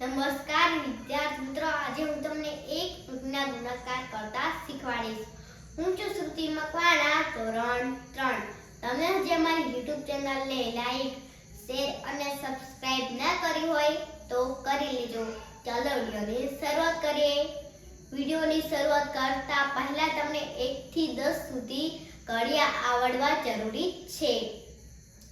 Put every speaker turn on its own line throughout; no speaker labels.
નમસ્કાર વિદ્યાર્થી મિત્રો આજે હું તમને એક અંકના ગુણાકાર કરતા શીખવાડીશ. હું છું શ્રુતિ મકવાણા, ધોરણ ત્રણ. તમે હજી અમારી યુટ્યુબ ચેનલને લાઈક, શેર અને સબસ્ક્રાઇબ ના કરી હોય તો કરી લેજો. ચાલો વિડીયોની શરૂઆત કરીએ. વિડીયોની શરૂઆત કરતા પહેલા તમને 1 થી 10 સુધી ઘડિયા આવડવા જરૂરી છે.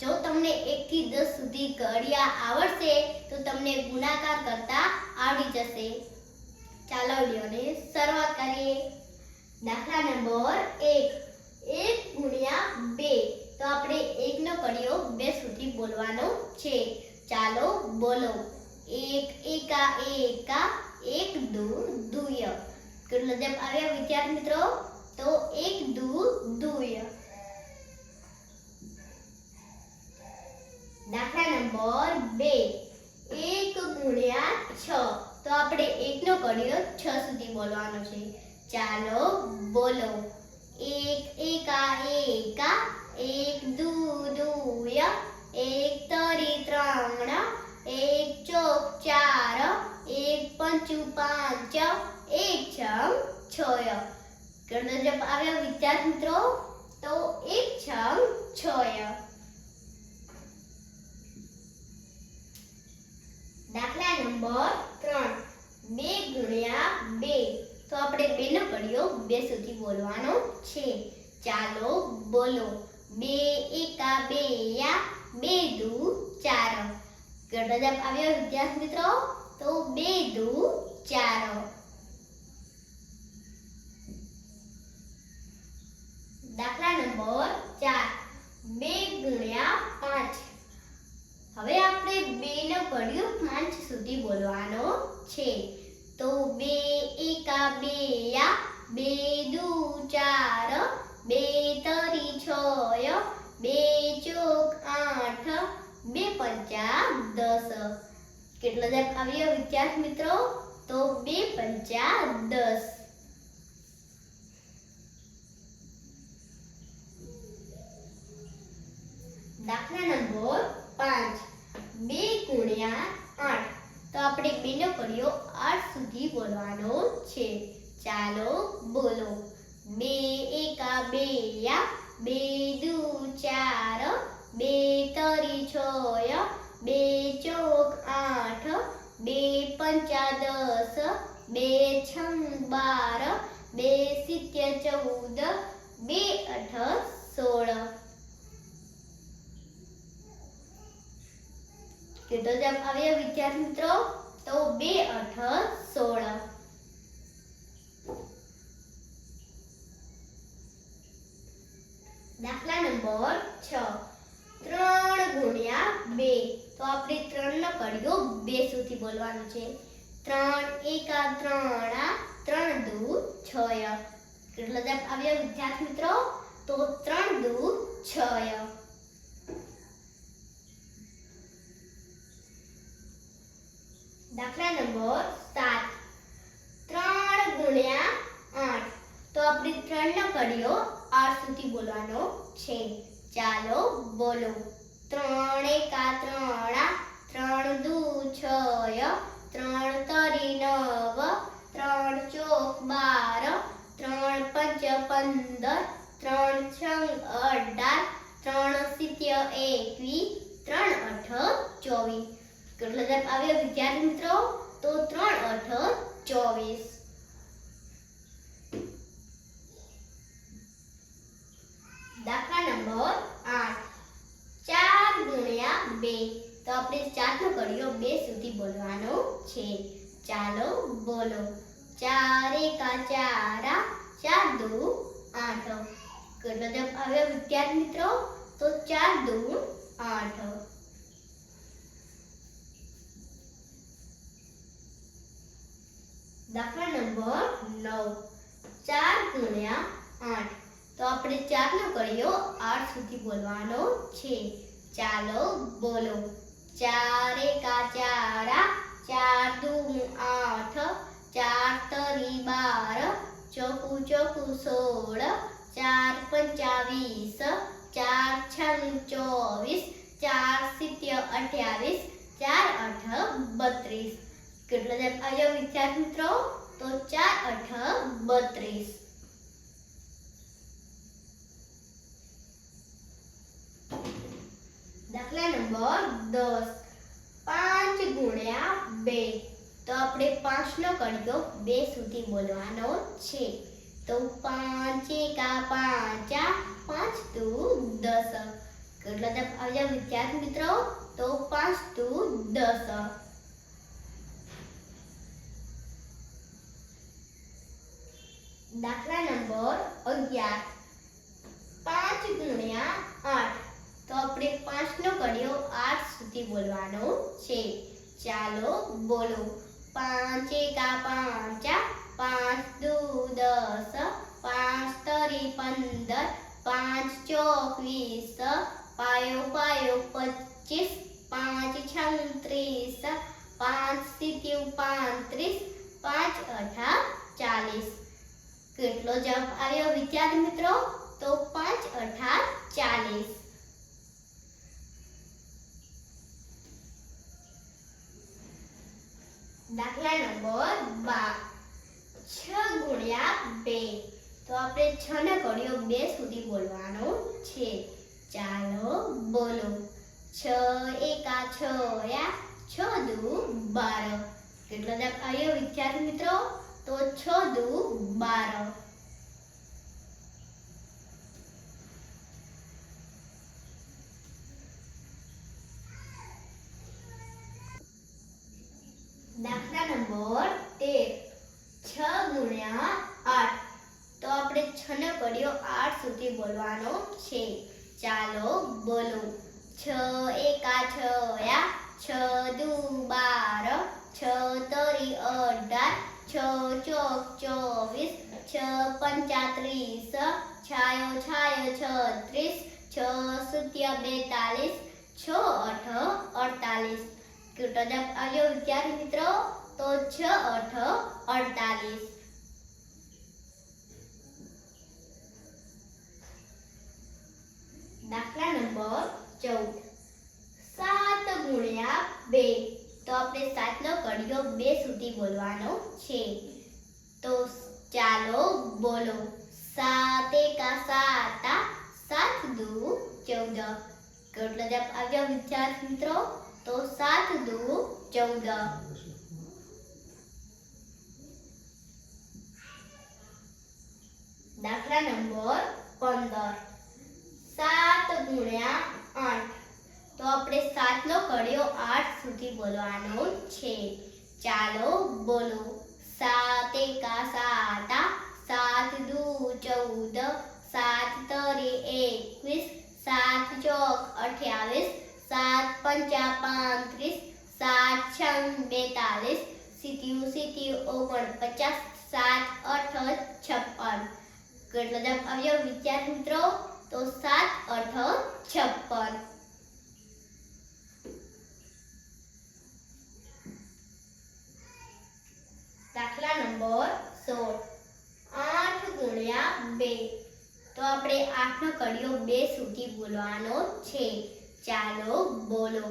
જો તમને 1 થી 10 સુધી ઘડિયા આવડશે, તો તમને ગુણાકાર કરતા આવડી જશે. ચાલો વિડીયોની શરૂઆત કરીએ. દાખલા નંબર 1 1 ગુણ્યા 2 તો આપણે 1 નો બે 2 સુધી બોલવાનો છે. ચાલો બોલો. એક, એકા એકા, એક, દુ, દુય. કેટલો જવાબ આવ્યા વિદ્યાર્થી મિત્રો? તો એક, દુ, દુય. દાખલા નંબર બે. એક ગુણ્યા છ. તો આપણે એકનો કર્યો છ સુધી બોલવાનો છે. ચાલો બોલો. એક, એકા એકા એક, દુ દુય એક, તરી, ત્રણ. એક, ચોક, ચાર. એક, પંચુ, પાંચ. એક, છમ છય જવાબ આવ્યો વિદ્યાર્થી મિત્રો. તો એક, છમ છય નંબર ત્રણ. બે ગુણ્યા બે. તો આપણે બે નો બે સુધી બોલવાનો છે. ચાલો બોલો. બે એકા બે યા બે દુ ચાર. જવાબ આવ્યો વિદ્યાર્થી મિત્રો? તો બે દુ ચાર દાખલા નંબર ચાર બે ગુણ્યા પાંચ હવે આપણે બે નો ઘડિયો પાંચ સુધી બોલવાનો છે. તો બે એકા બે યા બે દુ ચાર, બે તરી છ, બે ચોક આઠ, બે પંચા દસ. કેટલો જવાબ આવ્યો વિદ્યાર્થી મિત્રો? તો બે પંચા દસ. દાખલા નંબર પાંચ. બે ગુણ્યા આઠ. તો આપણે બેનો કર્યો આઠ સુધી બોલવાનો છે. ચાલો બોલો. બે એકા બે યા, બે દુ ચાર, બે તરી છ બે ચોક આઠ, બે પંચા દસ બે છમ બાર, બે સિત્ય ચૌદ, બે અઠ સોળ. કેટલો જવાબ આવ્યો વિદ્યાર્થી મિત્રો, તો બે અઠ સોળ. દાખલા નંબર છ. ત્રણ ગુણ્યા બે. તો આપણે ત્રણ નો કડિયો બે સુધી બોલવાનું છે. ત્રણ એકા ત્રણ ત્રણ દુ છ કેટલો જવાબ આવ્યો વિદ્યાર્થી મિત્રો? તો ત્રણ દુ છ સાત. ત્રણ ગુણ્યા આઠ. તો આપણે ત્રણ નો ઘડિયો આઠ સુધી બોલવાનો છે. ચાલો બોલો. ત્રણ એકા ત્રણ ત્રણ દુ છ ત્રણ તરી નવ. ત્રણ ચોક બાર. ત્રણ પંચ પંદર. ત્રણ છંગ અઢાર. ત્રણ સિત્ય એકવીસ. ત્રણ અઠ ચોવીસ. કેટલો જવાબ આવ્યો વિદ્યાર્થી મિત્રો? તો ત્રણ અઠ ચોવીસ. દાખલા નંબર આઠ. ચાર ગુણ્યા બે. તો આપણે ચાર નો ઘડિયો બે સુધી બોલવાનો છે. ચાલો બોલો. ચાર એકા ચાર ચાર દુ આઠ. આવ્યો વિદ્યાર્થી મિત્રો? તો ચાર દુ આઠ દાખલા નંબર નવ આઠ. તો આપણે ચારનો કર્યો. આઠ સુધી બોલવાનો છે. ચાલો બોલો. ચાર એકા ચાર ચાર દુ આઠ, ચાર તરી બાર, ચોકુ ચોકુ સોળ, ચાર પંચાવીસ, ચાર છન ચોવીસ, ચાર સિત્ય અઠ્યાવીસ, ચાર અઠ બત્રીસ. કેટલો જવાબ આવ્યો વિદ્યાર્થી મિત્રો? તો ચાર અઠ બત્રીસ. દાખલા નંબર દસ. પાંચ ગુણ્યા બે. તો આપણે પાંચનો કડિયો બે સુધી બોલવાનો છે. તો પાંચ એકા પાંચા પાંચ, દુ દસ. જવાબ આવ્યો વિદ્યાર્થી મિત્રો? તો પાંચ, દુ દસ. દાખલા નંબર અગિયાર. પાંચ ગુણ્યા આપણે પાંચનો કડિયો આઠ સુધી બોલવાનો છે. ચાલો બોલો. પાંચ એકા પાંચા, પાંચ દુ દસ, પાંચ તરી પંદર, પાંચ ચોક વીસ, પાયો પાયો પચીસ, પાંચ છત્રીસ, પાંચ સિત્યુ પાંત્રીસ, પાંચ અઠા ચાલીસ. કેટલો જવાબ આવ્યો વિદ્યાર્થી મિત્રો? તો પાંચ અઢાર ચાલીસ. દાખલા નંબર બાર. છ ગુણ્યા બે. તો આપણે છ ને કડિયો બે સુધી બોલવાનો છે. ચાલો બોલો. છ એકા છ યા છ દુ બાર. કેટલો આવ્યો વિદ્યાર્થી મિત્રો? તો છ દુ બાર. દાખલા નંબર તેર છ ગુણ્યા આઠ. તો આપણે છ ને કડિયો આઠ સુધી બોલવાનો છે. ચાલો બોલો. છ એકા છ યા છ દુ બાર. છ તરી અઢાર. છ ચોક ચોવીસ. છ પંચાત્રીસ. છાયો છાયો છત્રીસ. છ સૂત્ય બેતાલીસ. છ અઠ અડતાલીસ. જવાબ આવ્યો વિદ્યાર્થી મિત્રો, તો છ, અઠ, અડતાલીસ. દાખલા નંબર ચૌદ. સાત ગુણ્યા બે. તો આપણે સાતનો કડિયો બે સુધી બોલવાનો છે. તો ચાલો બોલો. સાત એકા સાતા સાત દુ ચૌદ. કેટલો જવાબ આવ્યો વિદ્યાર્થી મિત્રો? તો સાત દુ ચૌદ. દાખલા નંબર પંદર. સાત ગુણ્યા આઠ. તો આપણે સાતનો કડ્યો આઠ સુધી બોલવાનો છે. ચાલો બોલો. સાત એકા સાતા, સાત દુ ચૌદ, સાત તરી એકવીસ, સાત ચોક અઠ્યાવીસ સાત પંચા પાંત્રીસ સાત છંગ, બેતાલીસ, સિત્યું, સિત્યુ, ઓગણપચાસ, સાત અઠ છપ્પન. કેટલો જવાબ આવ્યો વિદ્યાર્થી મિત્રો? તો સાત અઠ છપ્પન. દાખલા નંબર સોળ. આઠ ગુણ્યા બે. તો આપણે આઠનો કડિયો બે સુધી બોલવાનો છે. ચાલો બોલો.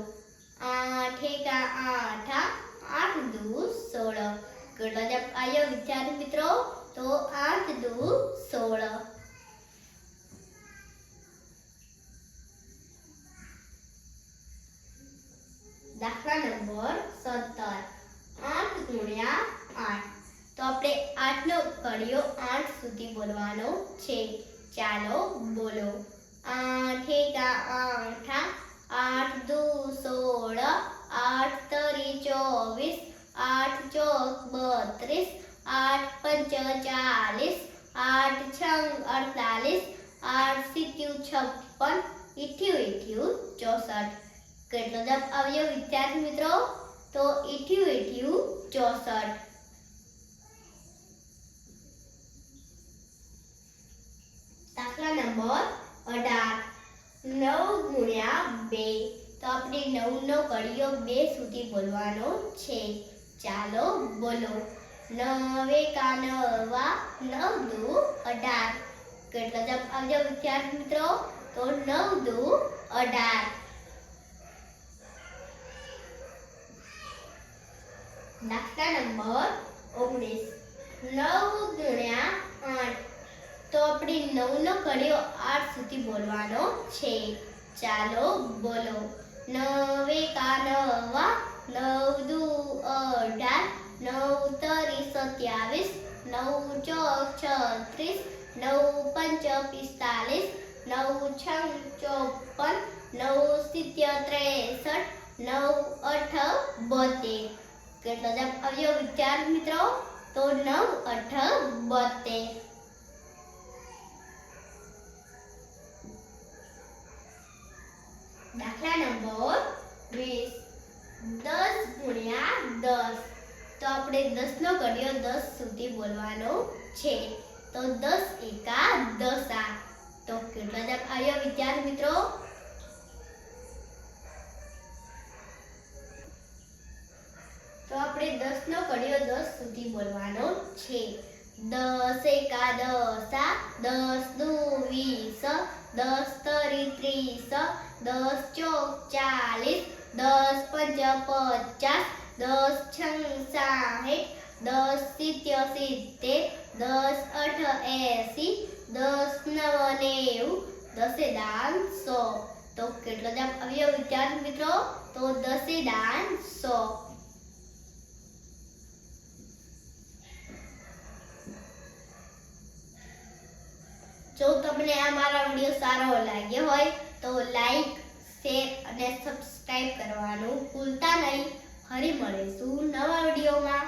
આઠ કા આઠા, આઠ દુ સોળ. કેટલો જપ આવ્યો વિદ્યાર્થી મિત્રો, તો આઠ દુ સોળ. દાખલા નંબર સત્તર. આઠ ગુણ્યા આઠ. તો આપણે આઠનો કડિયો આઠ સુધી બોલવાનો છે. ચાલો બોલો આઠ એકા આઠા આઠ દુ સોળ, આઠ તરી ચોવીસ, આઠ, ચોક, બત્રીસ, આઠ પંચ ચાલીસ આઠ છંગ અડતાલીસ, આઠ સિત્યુ છપ્પન ઇઠ્યું ઇઠ્યું ચોસઠ. કેટલો જવાબ આવ્યો વિદ્યાર્થી મિત્રો? તો ઇઠ્યું ઇઠ્યું ચોસઠ દાખલા નંબર અઢાર નવ ગુણ્યા બે તો આપણે નવનો કડીઓ બે સુધી બોલવાનો છે. ચાલો બોલો. નવે નવા નવ દુ અઢાર. કેટલા જવાબ આવજો વિદ્યાર્થી મિત્રો? તો નવ દુ અઢાર. દાખલા નંબર ઓગણીસ. નવ ગુણ્યા આઠ. તો આપણે નવનો કડીઓ આઠ સુધી બોલવાનો છે. ચાલો બોલો. નવે એકા નવા નવ દુ અઢાર નવ તરી સત્યાવીસ નવ ચોક છત્રીસ નવ પંચ પિસ્તાલીસ નવ છ ચોપન નવ સિત્ય ત્રેસઠ નવ અઠ બોતેર કેટલો જવાબ આવ્યો વિચાર મિત્રો? તો નવ અઠ બોતેર દાખલા નંબર વીસ. દસ ગુણ્યા દસ. તો આપણે દસ નો ઘડિયો દસ સુધી બોલવાનો છે. તો દસ એકા દસા તો કેટલો આવ્યો વિદ્યાર્થી મિત્રો? તો આપણે દસ નો ઘડિયો દસ સુધી બોલવાનો છે. દસ એકા દસા દસ દુ વીસ. દસ તરી ત્રીસ, દસ ચોક ચાલીસ, દસ પંચ પચાસ, દસ છંગ સાહીઠ, દસ સિત્ય સિત્તેર, દસ અઠ એસી, દસ નવ નેવું દસે દાન સો. તો કેટલો જવાબ આવ્યો વિદ્યાર્થી મિત્રો? તો દસે દાન સો. જો તમને આ મારા વીડિયો સારો લાગ્યો હોય તો લાઈક શેર અને સબસ્ક્રાઇબ કરવાનું ભૂલતા નહીં. ફરી મળીશું નવા વિડીયોમાં.